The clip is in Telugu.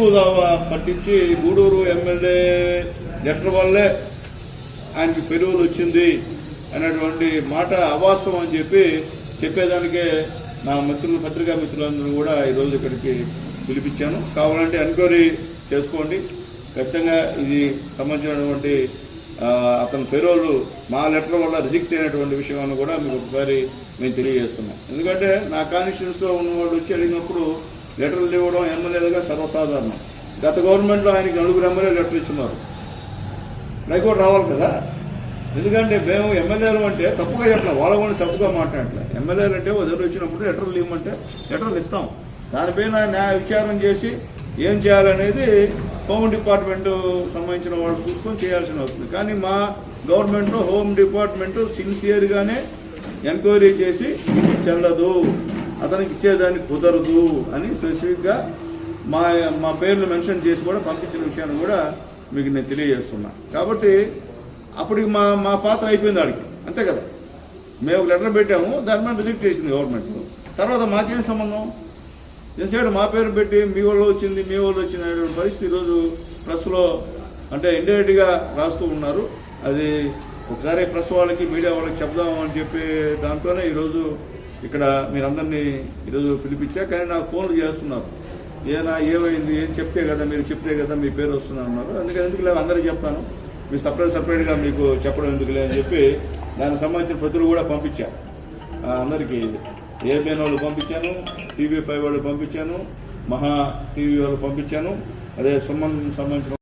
ఎక్కువ దావా పట్టించి గూడూరు ఎమ్మెల్యే లెటర్ వల్లే ఆయనకి పెరుగులు వచ్చింది అనేటువంటి మాట అవాస్తవం అని చెప్పి చెప్పేదానికే నా మిత్రులు పత్రికా మిత్రులందరూ కూడా ఈరోజు ఇక్కడికి పిలిపించాను. కావాలంటే ఎంక్వైరీ చేసుకోండి. ఖచ్చితంగా ఇది సంబంధించినటువంటి అతని ఫెరోలు మా లెటర్ వల్ల రిజెక్ట్ అయినటువంటి విషయాన్ని కూడా మీకు ఒకసారి మేము తెలియజేస్తున్నాం. ఎందుకంటే నా కాన్స్టిట్యూన్స్లో ఉన్న వాళ్ళు వచ్చి అడిగినప్పుడు లెటర్లు ఇవ్వడం ఎమ్మెల్యేలుగా సర్వసాధారణం. గత గవర్నమెంట్లో ఆయనకి నలుగురు ఎమ్మెల్యే లెటర్ ఇస్తున్నారు హైకోర్టు రావాలి కదా? ఎందుకంటే మేము ఎమ్మెల్యేలు అంటే తప్పుగా చెప్పలే వాళ్ళ కూడా తప్పుగా మాట్లాడలే ఎమ్మెల్యేలు అంటే వదిలి వచ్చినప్పుడు లెటర్లు ఇవ్వమంటే లెటర్లు ఇస్తాం. దానిపైన న్యాయ విచారం చేసి ఏం చేయాలనేది హోమ్ డిపార్ట్మెంట్ సంబంధించిన వాళ్ళు చూసుకొని చేయాల్సిన వస్తుంది. కానీ మా గవర్నమెంట్లో హోమ్ డిపార్ట్మెంట్ సిన్సియర్గానే ఎంక్వైరీ చేసి చెల్లదు. అతనికి ఇచ్చేదానికి కుదరదు అని స్పెసిఫిక్గా మా మా పేర్లు మెన్షన్ చేసి కూడా పంపించిన విషయాన్ని కూడా మీకు నేను తెలియజేస్తున్నా. కాబట్టి అప్పటికి మా మా పాత్ర అయిపోయింది ఆడికి. అంతే కదా? మేము లెటర్ పెట్టాము దాని మీద రిజెక్ట్ చేసింది గవర్నమెంట్. తర్వాత మాకేం సంబంధం? ఎంతసేపు మా పేరు పెట్టి మీ వాళ్ళు వచ్చింది మీ వాళ్ళు వచ్చింది అనే పరిస్థితి ఈరోజు ప్రెస్లో అంటే ఇండైరెక్ట్గా రాస్తూ ఉన్నారు. అది ఒకసారి ప్రెస్ వాళ్ళకి మీడియా వాళ్ళకి చెప్దామని అని చెప్పి దాంతోనే ఈరోజు ఇక్కడ మీరందరినీ ఈరోజు పిలిపించా కానీ నాకు ఫోన్లు చేస్తున్నారు. ఏనా ఏమైంది ఏం చెప్తే కదా మీరు చెప్తే కదా మీ పేరు వస్తుంది అన్నారు. అందుకని ఎందుకు లేదు అందరికీ చెప్తాను. మీరు సపరేట్ సపరేట్గా మీకు చెప్పడం ఎందుకు అని చెప్పి దానికి సంబంధించిన ప్రతులు కూడా పంపించా. అందరికీ ఏబిఎన్ వాళ్ళు పంపించాను టీవీ ఫైవ్ వాళ్ళు పంపించాను మహా టీవీ వాళ్ళు పంపించాను. అదే సుమన్ సంబంధించిన